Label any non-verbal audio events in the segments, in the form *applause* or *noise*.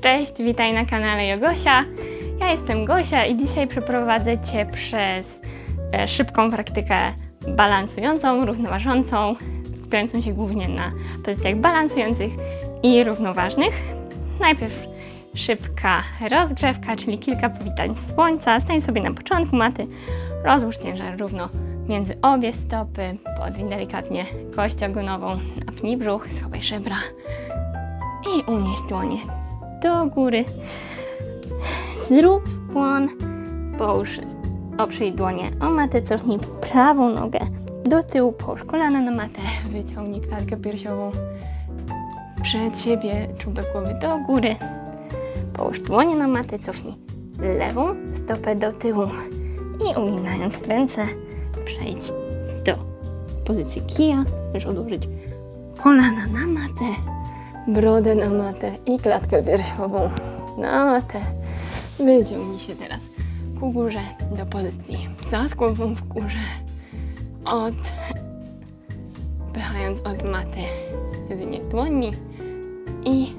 Cześć, witaj na kanale Jogosia. Ja jestem Gosia i dzisiaj przeprowadzę Cię przez e, szybką praktykę balansującą, równoważącą, skupiającą się głównie na pozycjach balansujących i równoważnych. Najpierw szybka rozgrzewka, czyli kilka powitań słońca. Stań sobie na początku maty, rozłóż ciężar równo między obie stopy, podwin delikatnie kość ogonową, napnij brzuch, schowaj żebra i unieś dłonie do góry. Zrób skłon, połóż, oprzyj dłonie o matę, cofnij prawą nogę do tyłu, połóż kolana na matę, wyciągnij klatkę piersiową przed siebie, czubek głowy do góry. Połóż dłonie na matę, cofnij lewą stopę do tyłu i uginając ręce przejdź do pozycji kija. Możesz odłożyć kolana na matę, brodę na matę i klatkę piersiową na matę. Wyciągnij się teraz ku górze do pozycji za głową w górze. Od... Pychając od maty wynie dłoni i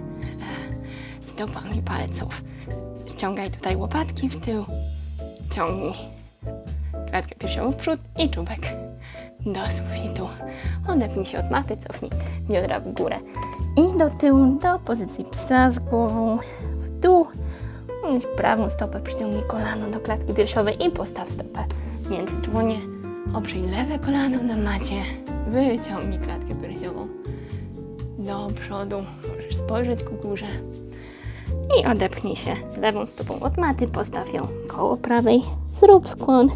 e, stopami palców. Ściągaj tutaj łopatki w tył. Ciągnij klatkę piersiową w przód i czubek do sufitu. Odepnij się od maty, cofnij biodra w górę i do tyłu do pozycji psa z głową w dół. Unieś prawą stopę, przyciągnij kolano do klatki piersiowej i postaw stopę między dłonie. Oprzyj lewe kolano na macie, wyciągnij klatkę piersiową do przodu. Możesz spojrzeć ku górze i odepchnij się lewą stopą od maty, postaw ją koło prawej, zrób skłon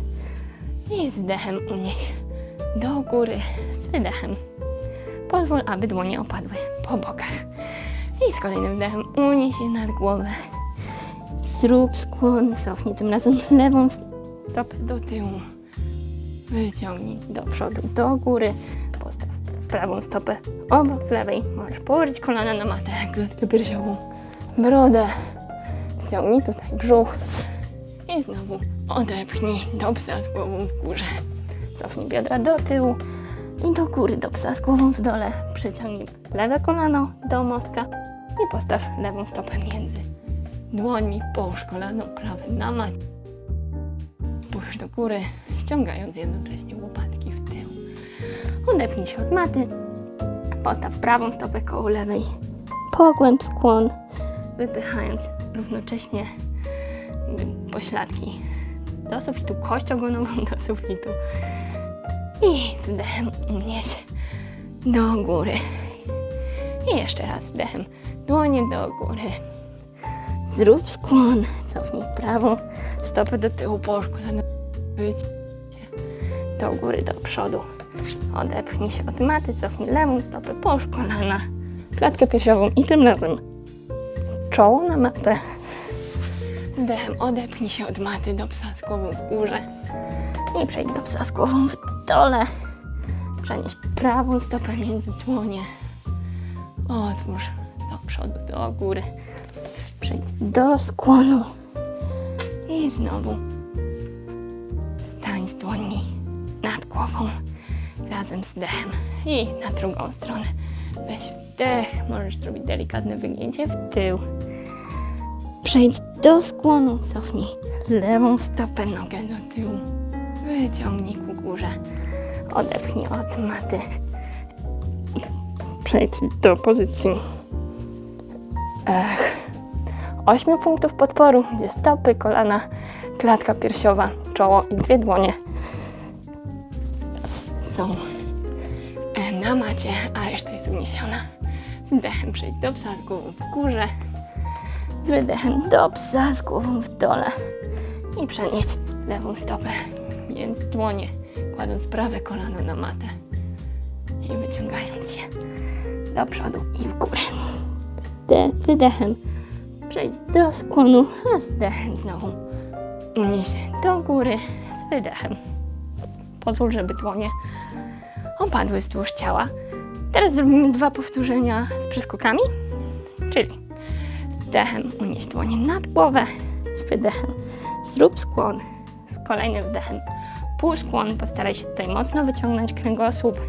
i z wdechem unieś do góry, z wydechem pozwól, aby dłonie opadły po bokach. I z kolejnym wdechem unieś nad głowę. Zrób skłon, cofnij tym razem lewą stopę do tyłu. Wyciągnij do przodu, do góry. Postaw prawą stopę obok lewej. Możesz położyć kolana na matę, klatkę piersiową, brodę. Wciągnij tutaj brzuch. I znowu odepchnij do psa z głową w górze. Cofnij biodra do tyłu i do góry do psa z głową w dole. Przeciągnij lewe kolano do mostka i postaw lewą stopę między dłońmi. Połóż kolano prawe na mat. Do góry, ściągając jednocześnie łopatki w tył. Odepnij się od maty. Postaw prawą stopę koło lewej. Pogłęb skłon, wypychając równocześnie pośladki do sufitu, kość ogonową do sufitu. I z wdechem do góry. I jeszcze raz wdechem dłonie do góry. Zrób skłon, cofnij prawą stopę do tyłu, połóż kolano, wyjdź do góry, do przodu. Odepchnij się od maty, cofnij lewą stopę, połóż kolana, klatkę piersiową i tym razem czoło na matę. Wdechem odepnij się od maty do psa z głową w górze i przejdź do psa z głową w dole. Przenieś prawą stopę między dłonie. Otwórz do przodu, do góry. Przejdź do skłonu. I znowu stań z dłońmi nad głową razem z dechem. I na drugą stronę. Weź wdech, możesz zrobić delikatne wygięcie w tył. Przejdź do skłonu, cofnij lewą stopę, nogę do tyłu. Wyciągnij ku górze. Odepchnij od maty. Przejdź do pozycji Ech. 8 punktów podporu, gdzie stopy, kolana, klatka piersiowa, czoło i dwie dłonie są e, na macie, a reszta jest uniesiona. Z wdechem przejdź do psa z głową w górze, z wydechem do psa z głową w dole i przenieść lewą stopę między dłonie, kładąc prawe kolano na matę i wyciągając się do przodu i w górę. De, wydechem przejdź do skłonu, a z dechem znowu unieś się do góry z wydechem. Pozwól, żeby dłonie opadły wzdłuż ciała. Teraz zrobimy dwa powtórzenia z przeskokami, czyli z dechem unieś dłonie nad głowę, z wydechem zrób skłon, z kolejnym wdechem półskłon. Postaraj się tutaj mocno wyciągnąć kręgosłup,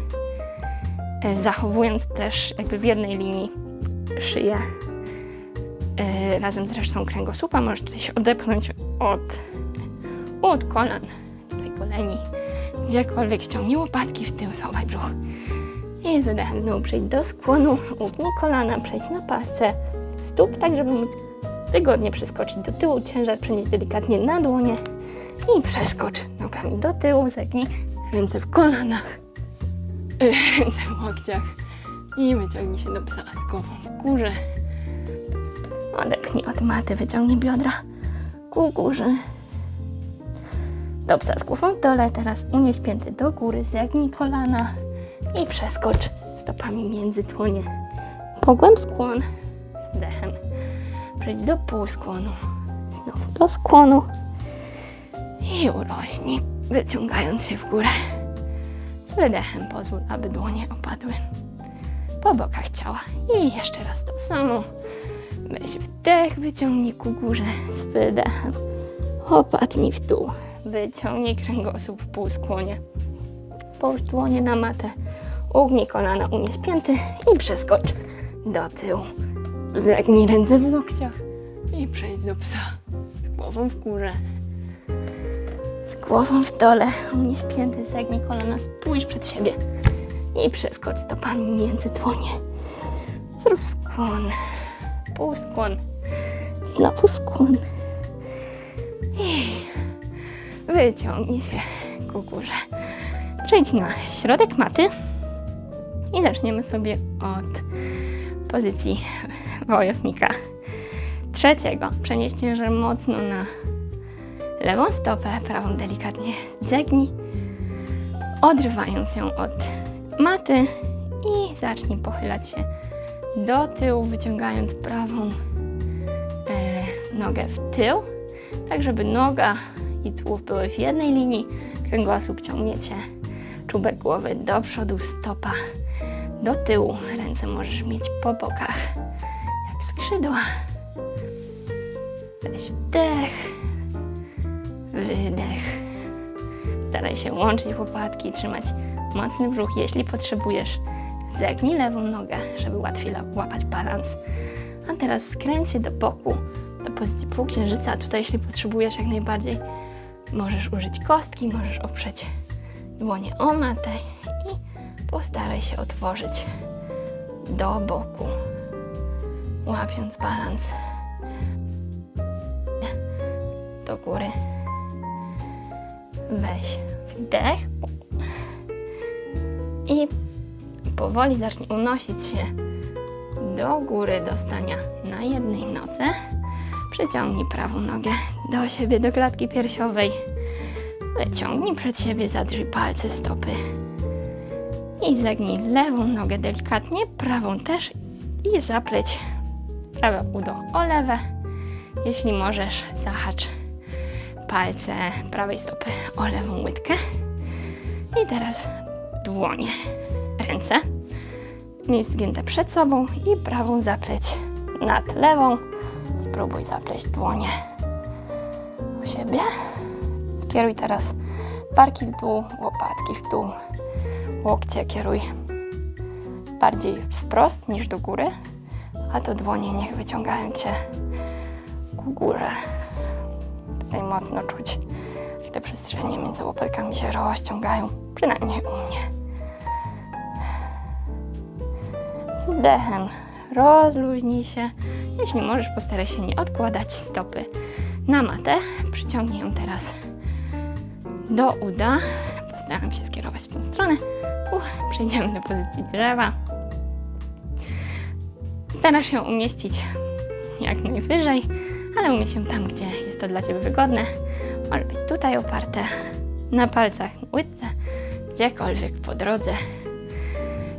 e, zachowując też jakby w jednej linii szyję e, razem z resztą kręgosłupa. Możesz tutaj się odepchnąć od, od kolan, tutaj koleni, gdziekolwiek ściągnij łopatki w tył, schowaj brzuch. I z wydechem znowu przejdź do skłonu, ugnij kolana, przejdź na palce stóp, tak żeby móc wygodnie przeskoczyć do tyłu, ciężar przenieść delikatnie na dłonie i przeskocz nogami do tyłu, zegnij ręce w kolanach, y, ręce w łokciach i wyciągnij się do psa z głową w górze. Odepchnij od maty, wyciągnij biodra ku górze. Do psa z głową w dole, teraz unieś pięty do góry, zegnij kolana i przeskocz stopami między dłonie. Pogłęb skłon z wdechem. Przejdź do półskłonu. Znowu do skłonu. I urośnij, wyciągając się w górę. Z wydechem pozwól, aby dłonie opadły po bokach ciała. I jeszcze raz to samo. Weź wdech, wyciągnij ku górze z wydechem. Opadnij w dół. Wyciągnij kręgosłup w półskłonie. Połóż dłonie na matę. Ugnij kolana, unieś pięty i przeskocz do tyłu. Zegnij ręce w łokciach i przejdź do psa. Z głową w górze. Z głową w dole. Unieś pięty, zegnij kolana, spójrz przed siebie. I przeskocz stopami między dłonie. Zrób skłon. Półskłon. Znowu skłon. I wyciągnij się ku górze. Przejdź na środek maty i zaczniemy sobie od pozycji wojownika trzeciego. Przenieś ciężar mocno na lewą stopę, prawą delikatnie zegnij, odrywając ją od maty i zacznij pochylać się do tyłu, wyciągając prawą e, nogę w tył, tak żeby noga i tułów były w jednej linii, kręgosłup ciągniecie, czubek głowy do przodu, stopa do tyłu, ręce możesz mieć po bokach, jak skrzydła. Weź wdech, wydech. Staraj się łączyć łopatki, trzymać mocny brzuch. Jeśli potrzebujesz, zegnij lewą nogę, żeby łatwiej łapać balans. A teraz skręć się do boku, do pozycji półksiężyca. Tutaj, jeśli potrzebujesz, jak najbardziej możesz użyć kostki, możesz oprzeć dłonie o matę i postaraj się otworzyć do boku, łapiąc balans do góry. Weź wdech i powoli zacznij unosić się do góry, do stania na jednej nodze. Przyciągnij prawą nogę do siebie, do klatki piersiowej. Wyciągnij przed siebie, zadrzyj palce stopy. I zagnij lewą nogę delikatnie, prawą też i zapleć prawe udo o lewe. Jeśli możesz, zahacz palce prawej stopy o lewą łydkę. I teraz dłonie, ręce. Mieć zgięte przed sobą i prawą zapleć nad lewą. Spróbuj zapleść dłonie u siebie. Skieruj teraz barki w dół, łopatki w dół, łokcie kieruj bardziej wprost niż do góry, a to dłonie niech wyciągają Cię ku górze. Tutaj mocno czuć, że te przestrzenie między łopatkami się rozciągają, przynajmniej u mnie. Z wdechem rozluźnij się. Jeśli możesz, postaraj się nie odkładać stopy na matę. Przyciągnij ją teraz do uda. Postaram się skierować w tą stronę. Uch, przejdziemy do pozycji drzewa. Starasz się umieścić jak najwyżej, ale umieść się tam, gdzie jest to dla Ciebie wygodne. Może być tutaj oparte, na palcach, łydce, gdziekolwiek po drodze.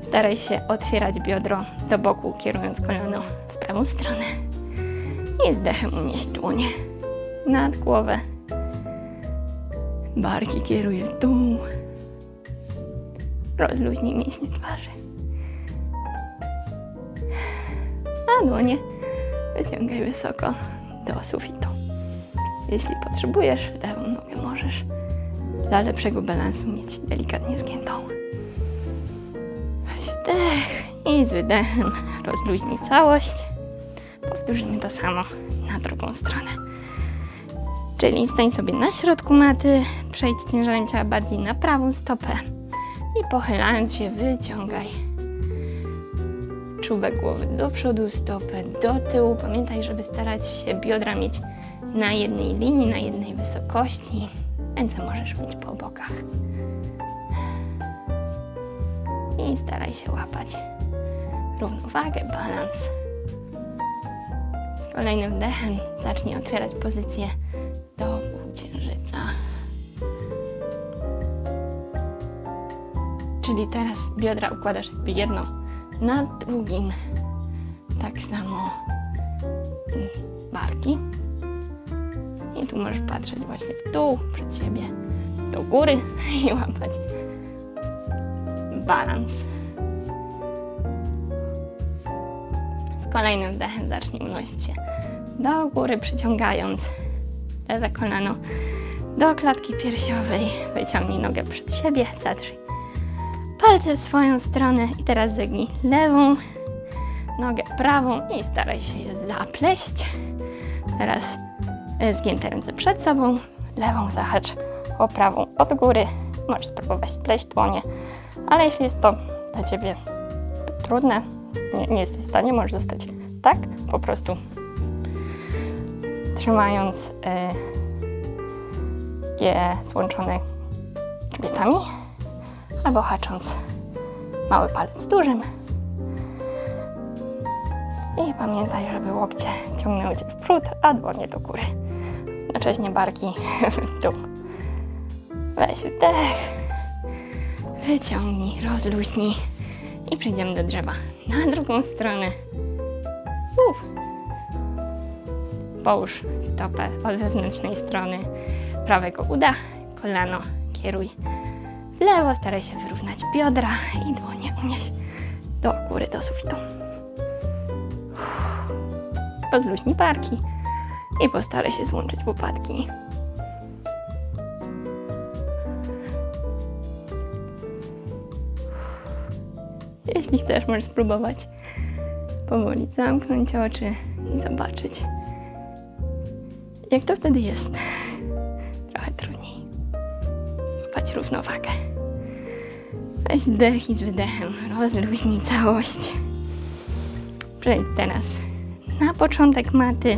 Staraj się otwierać biodro do boku, kierując kolano w prawą stronę. I z dechem unieść dłonie nad głowę. Barki kieruj w dół. Rozluźnij mięśnie twarzy. A dłonie wyciągaj wysoko do sufitu. Jeśli potrzebujesz, lewą nogę możesz dla lepszego balansu mieć delikatnie zgiętą. Weź wdech i z wydechem rozluźnij całość. powtórzymy to samo na drugą stronę. Czyli stań sobie na środku maty, przejdź ciężarem ciała bardziej na prawą stopę i pochylając się wyciągaj czubek głowy do przodu, stopę do tyłu. Pamiętaj, żeby starać się biodra mieć na jednej linii, na jednej wysokości. Ręce możesz mieć po bokach. I staraj się łapać równowagę, balans. Z kolejnym wdechem zacznij otwierać pozycję do półksiężyca. Czyli teraz biodra układasz jakby jedno na drugim. Tak samo barki. Tu możesz patrzeć właśnie w dół, przed siebie, do góry *laughs* i łapać balans. Z kolejnym wdechem zacznij unosić się do góry, przyciągając lewe kolano do klatki piersiowej. Wyciągnij nogę przed siebie, zatrzyj palce w swoją stronę i teraz zegnij lewą nogę prawą i staraj się je zapleść. Teraz zgięte ręce przed sobą, lewą zahacz o prawą od góry. Możesz spróbować spleść dłonie, ale jeśli jest to dla Ciebie trudne, nie, nie jesteś w stanie, możesz zostać tak, po prostu trzymając e, je złączone grzbietami albo hacząc mały palec dużym. I pamiętaj, żeby łokcie ciągnęły Cię w przód, a dłonie do góry. Jednocześnie barki *laughs* w dół. Weź wdech. Wyciągnij, rozluźnij i przejdziemy do drzewa. Na drugą stronę. Uff. Połóż stopę od wewnętrznej strony prawego uda, kolano kieruj w lewo, staraj się wyrównać biodra i dłonie unieś do góry, do sufitu. Rozluźnij barki i postaraj się złączyć łopatki. Jeśli chcesz, możesz spróbować powoli zamknąć oczy i zobaczyć, jak to wtedy jest. Trochę trudniej. Łapać równowagę. Weź wdech i z wydechem rozluźnij całość. Przejdź teraz na początek maty.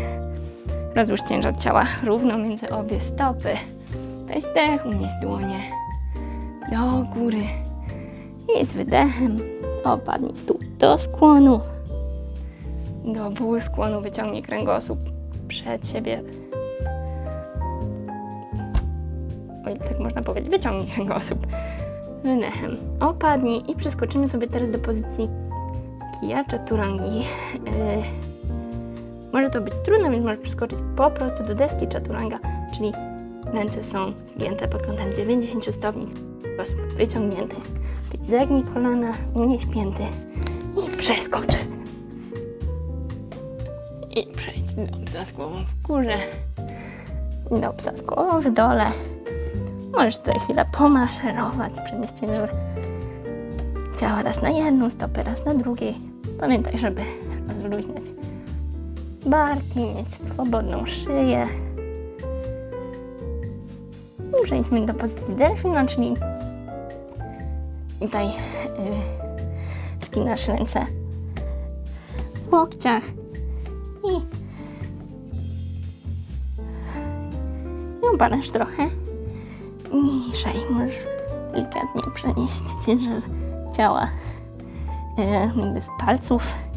Rozłóż ciężar ciała równo między obie stopy. Weź wdech, unieś dłonie do góry. I z wydechem opadnij w dół do skłonu. Do półskłonu wyciągnij kręgosłup przed siebie. O ile tak można powiedzieć, wyciągnij kręgosłup. Wydechem opadnij i przeskoczymy sobie teraz do pozycji kija chaturangi. Yy, może to być trudne, więc możesz przeskoczyć po prostu do deski chaturanga, czyli ręce są zgięte pod kątem 90 stopni, kręgosłup wyciągnięty. Zegnij kolana, unieś pięty i przeskocz. I przejdź do psa z głową w górze do psa z głową w dole. Możesz tutaj chwilę pomaszerować, przenieść ciężar ciała raz na jedną stopę, raz na drugiej. Pamiętaj, żeby rozluźniać barki, mieć swobodną szyję. Przejdźmy do pozycji delfina, czyli tutaj yy, skinasz ręce w łokciach i, i trochę niżej. Możesz delikatnie przenieść ciężar ciała yy, z palców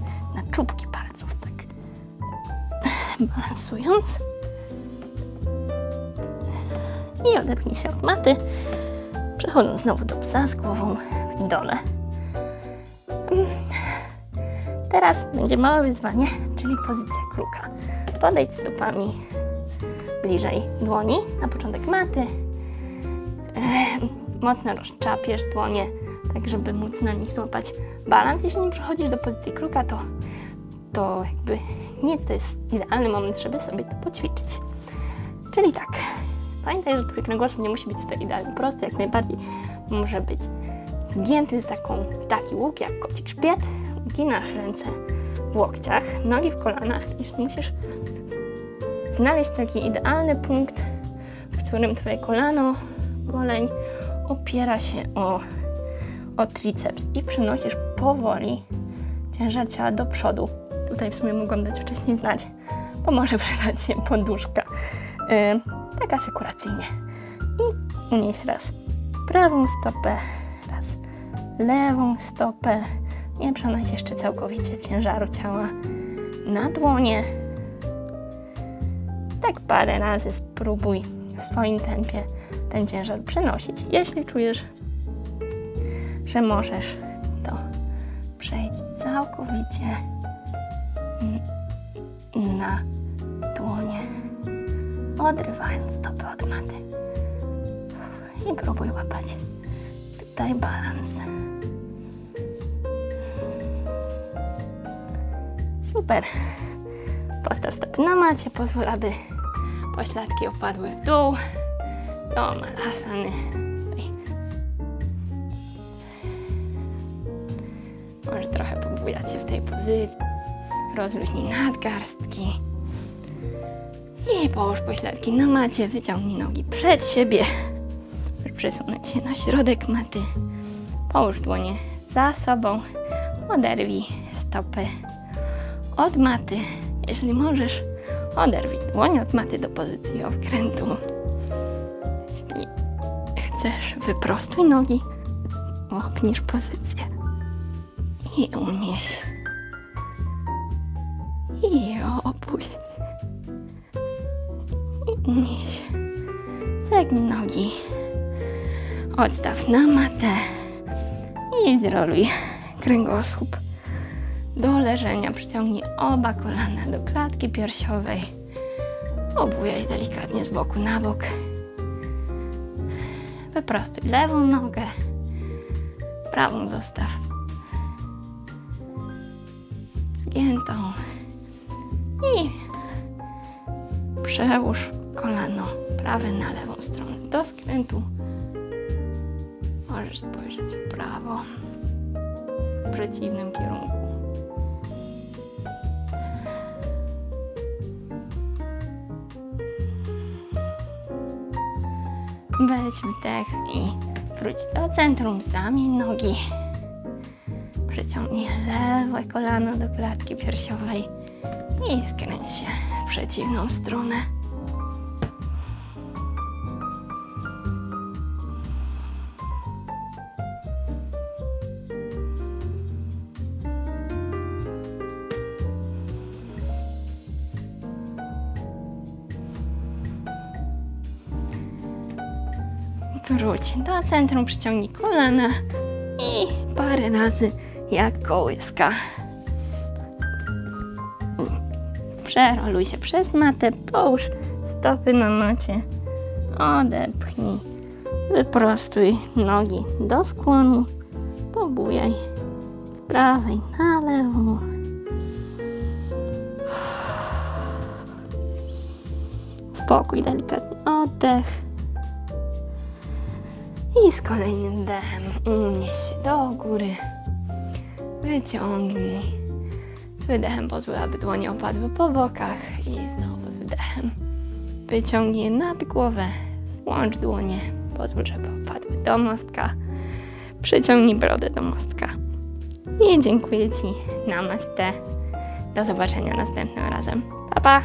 balansując. I odepnij się od maty, przechodząc znowu do psa z głową w dole. Teraz będzie małe wyzwanie, czyli pozycja kruka. Podejdź stopami bliżej dłoni, na początek maty. Mocno rozczapiesz dłonie, tak żeby móc na nich złapać balans. Jeśli nie przechodzisz do pozycji kruka, to, to jakby nic, to jest idealny moment, żeby sobie to poćwiczyć. Czyli tak, pamiętaj, że twój kręgosłup nie musi być tutaj idealnie prosty, jak najbardziej może być zgięty taką, taki łuk jak koci grzbiet. Uginasz ręce w łokciach, nogi w kolanach i musisz znaleźć taki idealny punkt, w którym twoje kolano, goleń opiera się o, o triceps i przenosisz powoli ciężar ciała do przodu. Tutaj w sumie mogłam dać wcześniej znać, bo może *laughs* przydać się poduszka. Yy, tak asekuracyjnie. I unieś raz prawą stopę, raz lewą stopę. Nie przenoś jeszcze całkowicie ciężaru ciała na dłonie. Tak parę razy spróbuj w swoim tempie ten ciężar przenosić. Jeśli czujesz, że możesz, to przejdź całkowicie na dłonie, odrywając stopy od maty. I próbuj łapać tutaj balans. Super. Postaw stopy na macie, pozwól, aby pośladki opadły w dół. Do malasany. Może trochę pobujać się w tej pozycji. Rozluźnij nadgarstki. I połóż pośladki na macie, wyciągnij nogi przed siebie. Przesunąć się na środek maty. Połóż dłonie za sobą. Oderwij stopy od maty. Jeśli możesz, oderwij dłonie od maty do pozycji okrętu. Jeśli chcesz, wyprostuj nogi, obniż pozycję i unieś. I opuść. I unieś. Zegnij nogi. Odstaw na matę i zroluj kręgosłup do leżenia. Przyciągnij oba kolana do klatki piersiowej. Obujaj delikatnie z boku na bok. Wyprostuj lewą nogę. Prawą zostaw zgiętą. I przełóż kolano prawe na lewą stronę do skrętu. Możesz spojrzeć w prawo w przeciwnym kierunku. Weź wdech i wróć do centrum. Zamień nogi. Przeciągnij lewe kolano do klatki piersiowej i skręć się w przeciwną stronę. Wróć do centrum, przyciągnij kolana i parę razy jak kołyska. Przeroluj się przez matę, połóż stopy na macie, odepchnij, wyprostuj nogi do skłonu, pobujaj z prawej na lewą. Spokój, delikatny oddech. I z kolejnym wdechem unieś do góry. Wyciągnij. Z wydechem pozwól, aby dłonie opadły po bokach. I znowu z wydechem. Wyciągnij nad głowę. Złącz dłonie. Pozwól, żeby opadły do mostka. Przyciągnij brodę do mostka. I dziękuję Ci. Namaste. Do zobaczenia następnym razem. Pa, pa!